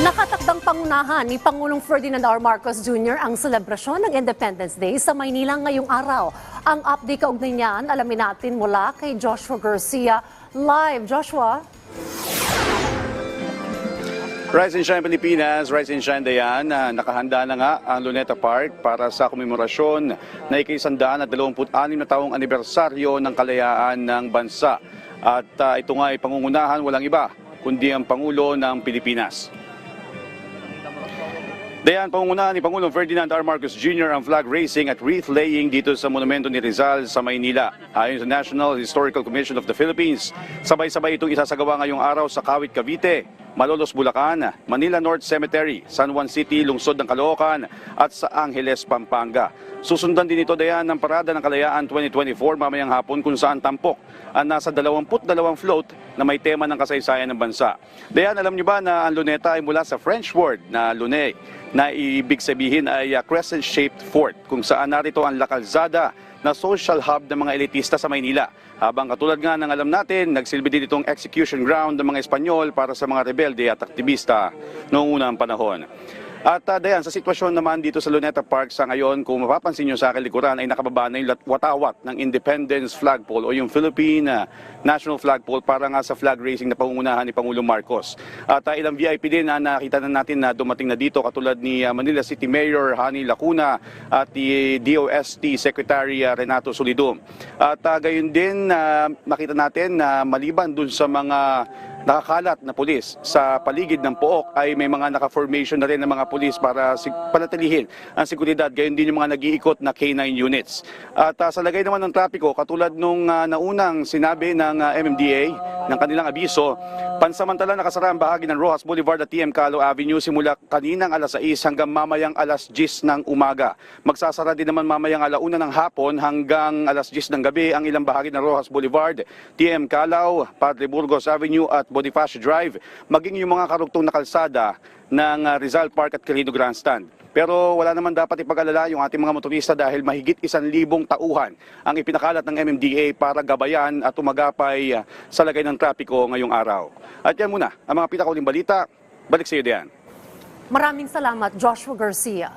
Nakatakdang pangunahan ni Pangulong Ferdinand R. Marcos Jr. ang selebrasyon ng Independence Day sa Maynila ngayong araw. Ang update kaugnay niyan, alamin natin mula kay Joshua Garcia. Live, Joshua. Rise and Shine Pilipinas, Rise and Shine Dayan, na nakahanda na nga ang Luneta Park para sa komemorasyon na ikisandaan at 26 na taong anibersaryo ng kalayaan ng bansa. At ah, ito nga ay pangungunahan walang iba, kundi ang Pangulo ng Pilipinas. Dayan, pangungunahan ni Pangulong Ferdinand R. Marcos Jr. ang flag raising at wreath laying dito sa monumento ni Rizal sa Maynila. Ayon sa National Historical Commission of the Philippines, sabay-sabay itong isasagawa ngayong araw sa Kawit, Cavite, Malolos, Bulacan, Manila North Cemetery, San Juan City, Lungsod ng Caloocan at sa Angeles, Pampanga. Susundan din ito dayan ng Parada ng Kalayaan 2024 mamayang hapon kung saan tampok ang nasa 22 float na may tema ng kasaysayan ng bansa. Dayan, alam niyo ba na ang luneta ay mula sa French word na lune na ibig sabihin ay uh, crescent-shaped fort kung saan narito ang La Calzada na social hub ng mga elitista sa Maynila. Habang katulad nga ng alam natin, nagsilbi din itong execution ground ng mga Espanyol para sa mga rebelde at aktivista noong unang panahon. At uh, Dayan, sa sitwasyon naman dito sa Luneta Park sa ngayon, kung mapapansin nyo sa aking likuran ay nakababa na yung watawat ng Independence Flagpole o yung Philippine uh, National Flagpole para nga sa flag raising na pangungunahan ni Pangulong Marcos. At uh, ilang VIP din na nakita na natin na dumating na dito katulad ni uh, Manila City Mayor Hani Lacuna at the DOST Secretary uh, Renato Solidum. At uh, gayon din uh, nakita natin na maliban dun sa mga nakakalat na pulis sa paligid ng Pook ay may mga naka-formation na rin ng mga pulis para panatilihin ang seguridad. Gayon din yung mga nag-iikot na K9 units. At ah, sa lagay naman ng trapiko, katulad nung ah, naunang sinabi ng ah, MMDA ng kanilang abiso, pansamantala nakasara ang bahagi ng Rojas Boulevard at TM Calo Avenue simula kaninang alas 6 hanggang mamayang alas 10 ng umaga. Magsasara din naman mamayang alauna ng hapon hanggang alas 10 ng gabi ang ilang bahagi ng Rojas Boulevard, TM Calao, Padre Burgos Avenue at Bonifacio Drive, maging yung mga karugtong na kalsada ng ah, Rizal Park at Querido Grandstand. Pero wala naman dapat ipag-alala yung ating mga motorista dahil mahigit isang libong tauhan ang ipinakalat ng MMDA para gabayan at umagapay ah, sa lagay ng trapiko ngayong araw. At yan muna, ang mga pinakauling balita. Balik sa iyo, Dian. Maraming salamat, Joshua Garcia.